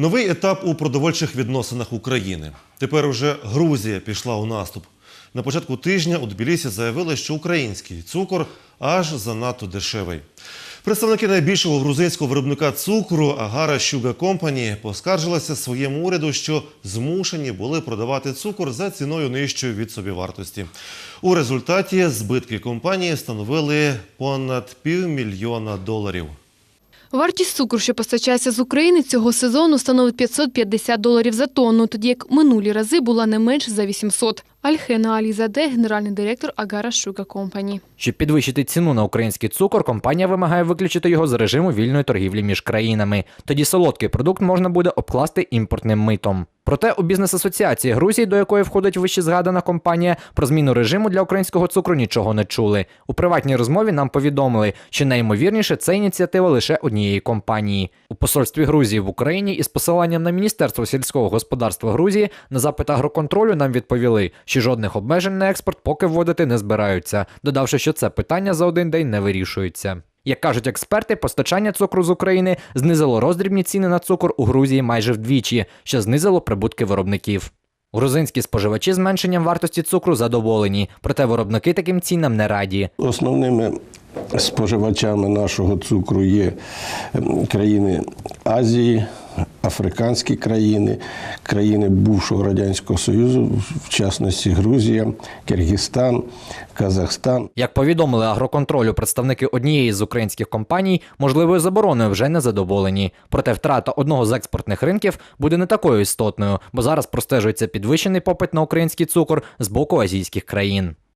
Новий етап у продовольчих відносинах України. Тепер уже Грузія пішла у наступ. На початку тижня у Тбілісі заявили, що український цукор аж занадто дешевий. Представники найбільшого грузинського виробника цукру Агара Sugar Company поскаржилися своєму уряду, що змушені були продавати цукор за ціною нижчою від собівартості. У результаті збитки компанії становили понад півмільйона доларів. Вартість цукру, що постачається з України цього сезону, становить 550 доларів за тонну, тоді як минулі рази була не менш за 800. Альхена Алізаде, генеральний директор Агара Шука Компані. Щоб підвищити ціну на український цукор, компанія вимагає виключити його з режиму вільної торгівлі між країнами. Тоді солодкий продукт можна буде обкласти імпортним митом. Проте у бізнес-асоціації Грузії, до якої входить вище згадана компанія, про зміну режиму для українського цукру нічого не чули. У приватній розмові нам повідомили, що найімовірніше це ініціатива лише однієї компанії. У посольстві Грузії в Україні із посиланням на Міністерство сільського господарства Грузії на запит агроконтролю нам відповіли, що жодних обмежень на експорт поки вводити не збираються, додавши, що це питання за один день не вирішується. Як кажуть експерти, постачання цукру з України знизило роздрібні ціни на цукор у Грузії майже вдвічі, що знизило прибутки виробників. Грузинські споживачі зменшенням вартості цукру задоволені, проте виробники таким цінам не раді. Основними споживачами нашого цукру є ем, країни Азії, африканські країни, країни бувшого Радянського Союзу, в частності Грузія, Киргизстан, Казахстан. Як повідомили агроконтролю представники однієї з українських компаній, можливою забороною вже не задоволені. Проте втрата одного з експортних ринків буде не такою істотною, бо зараз простежується підвищений попит на український цукор з боку азійських країн.